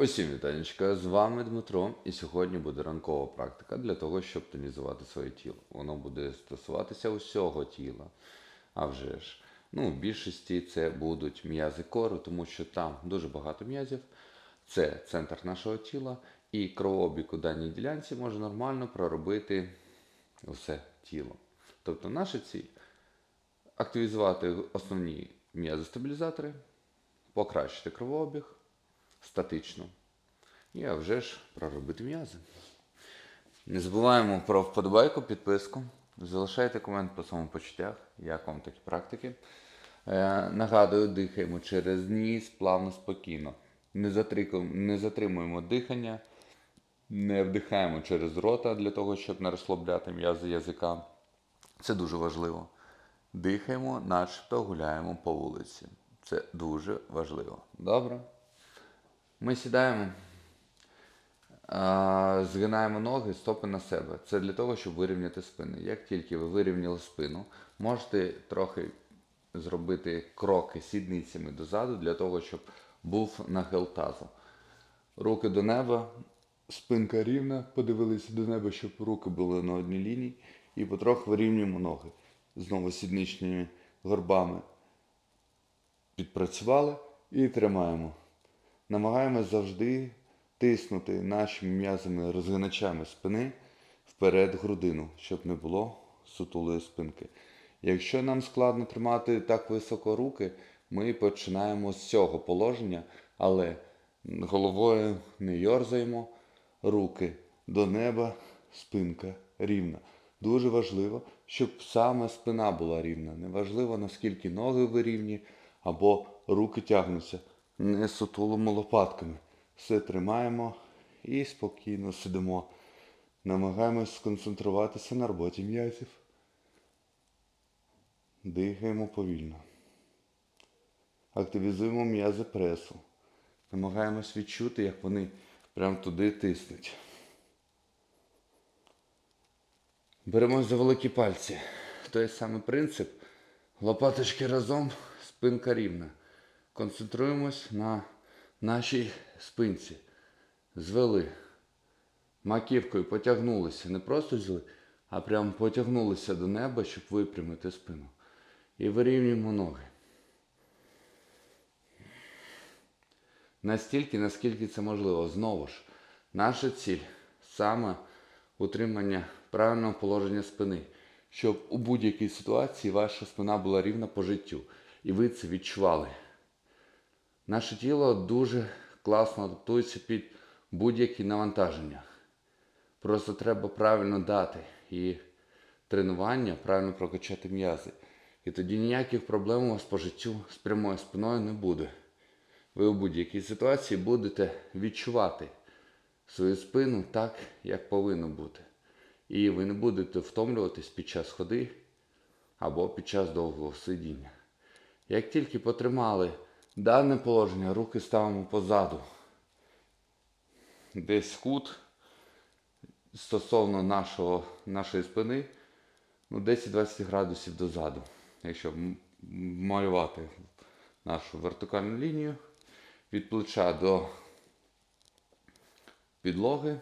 Усім вітанечка, з вами Дмитро, і сьогодні буде ранкова практика для того, щоб тонізувати своє тіло. Воно буде стосуватися усього тіла. А вже ж, ну, в більшості це будуть м'язи кору, тому що там дуже багато м'язів. Це центр нашого тіла, і кровообіг у даній ділянці може нормально проробити усе тіло. Тобто наша ціль активізувати основні м'язи-стабілізатори, покращити кровообіг статично. І а вже ж проробити м'язи. Не забуваємо про вподобайку, підписку. Залишайте комент по самопочуттях, як вам такі практики. Е, нагадую, дихаємо через ніс, плавно, спокійно. Не, затрикуємо- не затримуємо дихання, не вдихаємо через рота для того, щоб не розслабляти м'язи язика. Це дуже важливо. Дихаємо, начебто гуляємо по вулиці. Це дуже важливо. Добре? Ми сідаємо, згинаємо ноги, стопи на себе. Це для того, щоб вирівняти спину. Як тільки ви вирівняли спину, можете трохи зробити кроки сідницями дозаду для того, щоб був нахил тазу. Руки до неба, спинка рівна, подивилися до неба, щоб руки були на одній лінії, і потроху вирівнюємо ноги. Знову сідничними горбами підпрацювали і тримаємо. Намагаємось завжди тиснути нашими м'язами розгиначами спини вперед грудину, щоб не було сутулої спинки. Якщо нам складно тримати так високо руки, ми починаємо з цього положення, але головою не йорзаємо, руки до неба, спинка рівна. Дуже важливо, щоб саме спина була рівна. Неважливо, наскільки ноги ви рівні або руки тягнуться. Не сутулимо лопатками. Все тримаємо і спокійно сидимо. Намагаємось сконцентруватися на роботі м'язів. Дихаємо повільно. Активізуємо м'язи пресу. Намагаємось відчути, як вони прямо туди тиснуть. Беремо за великі пальці. Той самий принцип. Лопаточки разом, спинка рівна. Концентруємось на нашій спинці. Звели. Маківкою потягнулися. Не просто взяли, а прямо потягнулися до неба, щоб випрямити спину. І вирівнюємо ноги. Настільки, наскільки це можливо. Знову ж, наша ціль саме утримання правильного положення спини, щоб у будь-якій ситуації ваша спина була рівна по життю. І ви це відчували. Наше тіло дуже класно адаптується під будь-які навантаження. Просто треба правильно дати і тренування, правильно прокачати м'язи. І тоді ніяких проблем у вас по життю з прямою спиною не буде. Ви у будь-якій ситуації будете відчувати свою спину так, як повинно бути. І ви не будете втомлюватись під час ходи або під час довгого сидіння. Як тільки потримали дане положення, руки ставимо позаду. Десь кут стосовно нашого, нашої спини, ну 10-20 градусів дозаду. Якщо малювати нашу вертикальну лінію від плеча до підлоги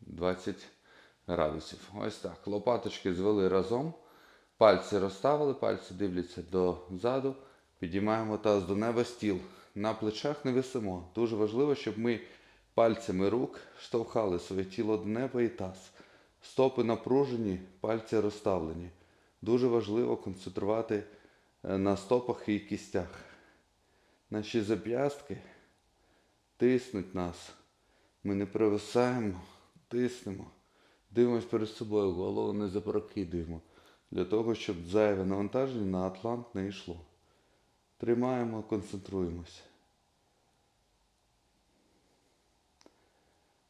20 градусів. Ось так. Лопаточки звели разом. Пальці розставили, пальці дивляться дозаду. Підіймаємо таз до неба стіл. На плечах не висимо. Дуже важливо, щоб ми пальцями рук штовхали своє тіло до неба і таз. Стопи напружені, пальці розставлені. Дуже важливо концентрувати е, на стопах і кістях. Наші зап'ястки тиснуть нас. Ми не привисаємо, тиснемо. Дивимось перед собою, голову не запрокидуємо. Для того, щоб зайве навантаження на атлант не йшло. Тримаємо, концентруємося.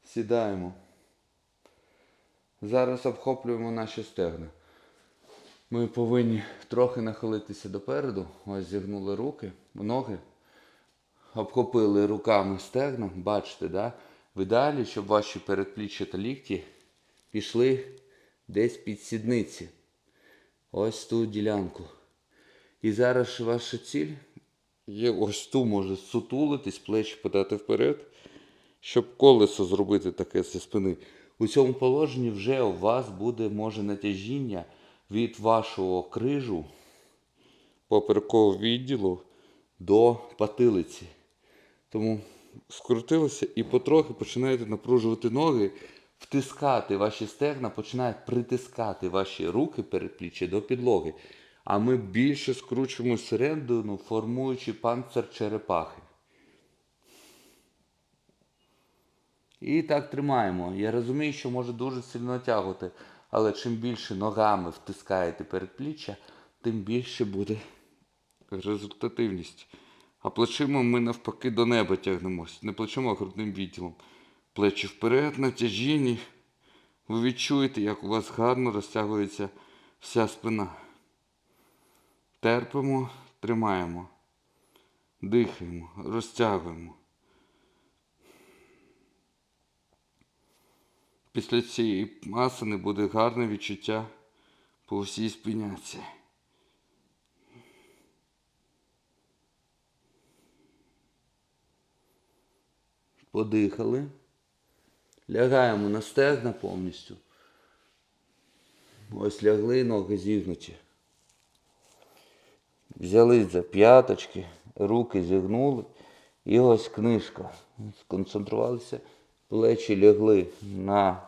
Сідаємо. Зараз обхоплюємо наші стегна. Ми повинні трохи нахилитися допереду. Ось зігнули руки, ноги. Обхопили руками стегна. Бачите, да? в ідеалі, щоб ваші передпліччя та лікті пішли десь під сідниці. Ось ту ділянку. І зараз ваша ціль є ось ту може сутулитись, плечі подати вперед щоб колесо зробити таке зі спини. У цьому положенні вже у вас буде може натяжіння від вашого крижу поперекового відділу до патилиці. Тому скрутилося і потрохи починаєте напружувати ноги, втискати ваші стегна, починають притискати ваші руки передпліччя до підлоги. А ми більше скручуємо середину, формуючи панцир черепахи. І так тримаємо. Я розумію, що може дуже сильно натягувати, але чим більше ногами втискаєте передпліччя, тим більше буде результативність. А плечима ми навпаки до неба тягнемось. Не плечима, а грудним відділом. Плечі вперед, на тяжінні. Ви відчуєте, як у вас гарно розтягується вся спина. Терпимо, тримаємо. Дихаємо, розтягуємо. Після цієї асани буде гарне відчуття по всій спиняці. Подихали. Лягаємо на стегна повністю. Ось лягли, ноги зігнуті. Взяли за п'яточки, руки зігнули. І ось книжка. Сконцентрувалися, плечі лягли на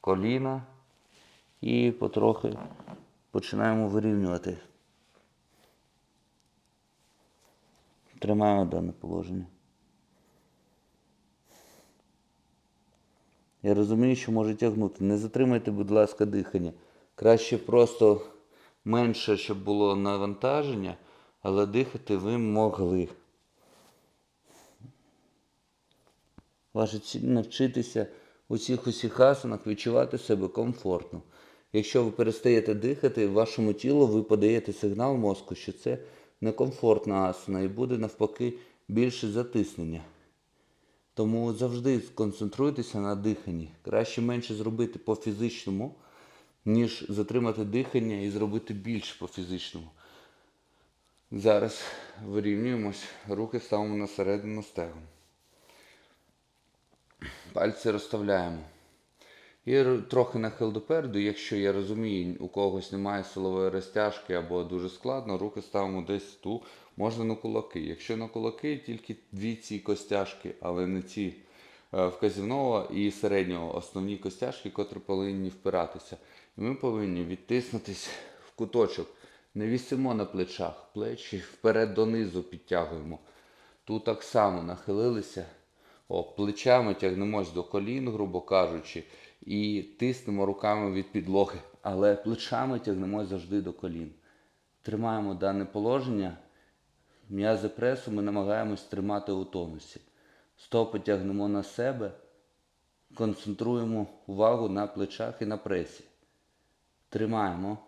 коліна і потрохи починаємо вирівнювати. Тримаємо дане положення. Я розумію, що може тягнути. Не затримайте, будь ласка, дихання. Краще просто менше, щоб було навантаження, але дихати ви могли. Ваша навчитися у цих усіх асанах відчувати себе комфортно. Якщо ви перестаєте дихати, вашому тілу ви подаєте сигнал мозку, що це некомфортна асана і буде навпаки більше затиснення. Тому завжди сконцентруйтеся на диханні. Краще менше зробити по фізичному, ніж затримати дихання і зробити більше по фізичному. Зараз вирівнюємось, руки ставимо на середину стегон. Пальці розставляємо. І трохи нахил допереду, якщо я розумію, у когось немає силової розтяжки або дуже складно, руки ставимо десь ту, можна на кулаки. Якщо на кулаки, тільки дві ці костяшки, але не ці е, вказівного і середнього основні костяшки, котрі повинні впиратися. І ми повинні відтиснутись в куточок. Не вісимо на плечах, плечі вперед донизу підтягуємо. Тут так само нахилилися. О, плечами тягнемось до колін, грубо кажучи, і тиснемо руками від підлоги. Але плечами тягнемось завжди до колін. Тримаємо дане положення. М'язи пресу ми намагаємось тримати у тонусі. Стопи тягнемо на себе, концентруємо увагу на плечах і на пресі. Тримаємо.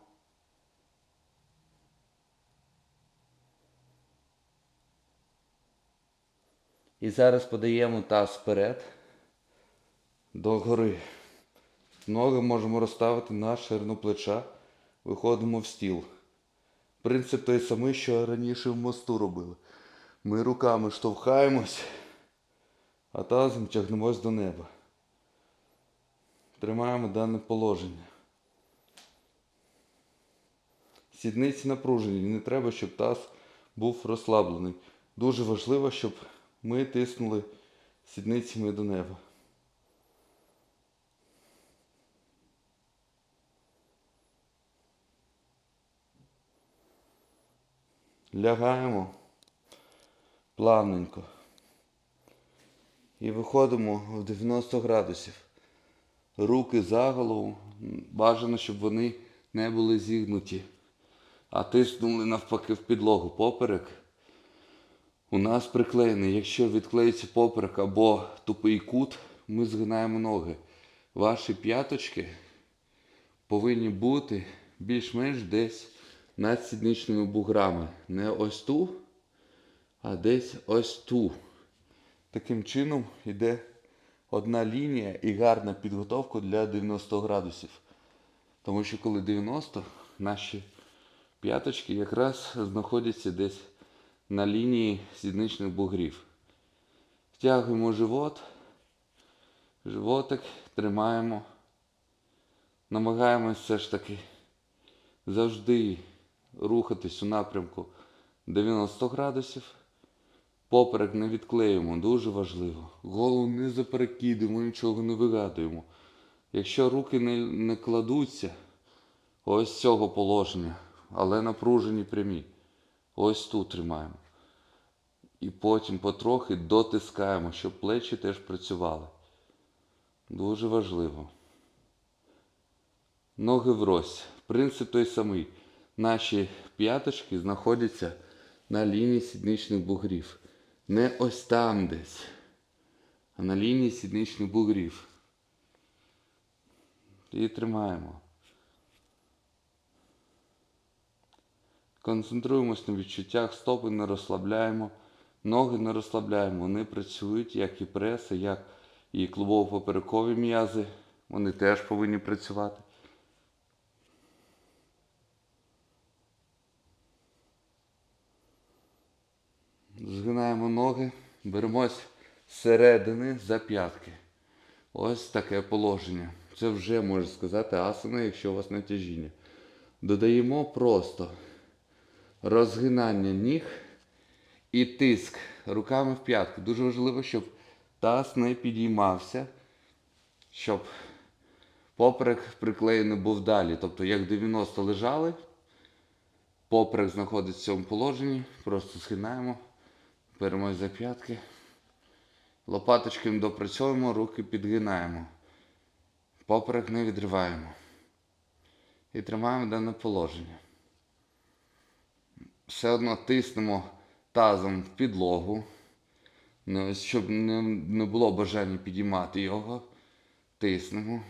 І зараз подаємо таз вперед до гори. Ноги можемо розставити на ширину плеча. Виходимо в стіл. Принцип той самий, що раніше в мосту робили. Ми руками штовхаємось, а тазом тягнемось до неба. Тримаємо дане положення. Сідниці напружені, не треба, щоб таз був розслаблений. Дуже важливо, щоб ми тиснули сідницями до неба. Лягаємо плавненько. І виходимо в 90 градусів. Руки за голову. Бажано, щоб вони не були зігнуті, а тиснули навпаки в підлогу поперек. У нас приклеєний, якщо відклеїться поперек або тупий кут, ми згинаємо ноги. Ваші п'яточки повинні бути більш-менш десь над сідничними буграми. Не ось ту, а десь ось ту. Таким чином йде одна лінія і гарна підготовка для 90 градусів. Тому що коли 90, наші п'яточки якраз знаходяться десь на лінії сідничних бугрів. Втягуємо живот Животик тримаємо. Намагаємось все ж таки завжди рухатись у напрямку 90 градусів. Поперек не відклеюємо, дуже важливо. Голову не заперекидуємо, нічого не вигадуємо. Якщо руки не, не кладуться, ось з цього положення, але напружені прямі. Ось тут тримаємо. І потім потрохи дотискаємо, щоб плечі теж працювали. Дуже важливо. Ноги врозь. Принцип той самий. Наші п'яточки знаходяться на лінії сідничних бугрів. Не ось там десь, а на лінії сідничних бугрів. І тримаємо. Концентруємось на відчуттях, стопи не розслабляємо, ноги не розслабляємо. Вони працюють, як і преса, як і клубово-поперекові м'язи. Вони теж повинні працювати. Згинаємо ноги, беремось зсередини за п'ятки. Ось таке положення. Це вже можна сказати асана, якщо у вас натяжіння. Додаємо просто розгинання ніг і тиск руками в п'ятки. Дуже важливо, щоб таз не підіймався, щоб поперек приклеєний був далі. Тобто, як 90 лежали, поперек знаходиться в цьому положенні, просто згинаємо, беремо за п'ятки. Лопаточками допрацьовуємо, руки підгинаємо. Поперек не відриваємо. І тримаємо дане положення. Все одно тиснемо тазом в підлогу, Ну, щоб не, було бажання підіймати його. Тиснемо.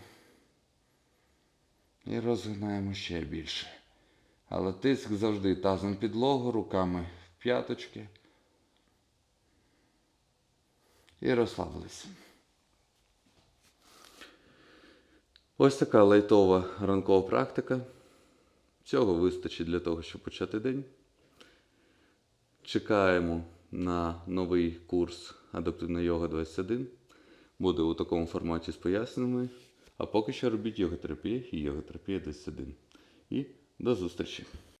І розгинаємо ще більше. Але тиск завжди тазом підлогу, руками в п'яточки. І розслабилися. Ось така лайтова ранкова практика. Цього вистачить для того, щоб почати день. Чекаємо на новий курс Адаптивна йога 21. Буде у такому форматі з поясненнями. А поки що робіть йоготерапію і йоготерапія 21. І до зустрічі!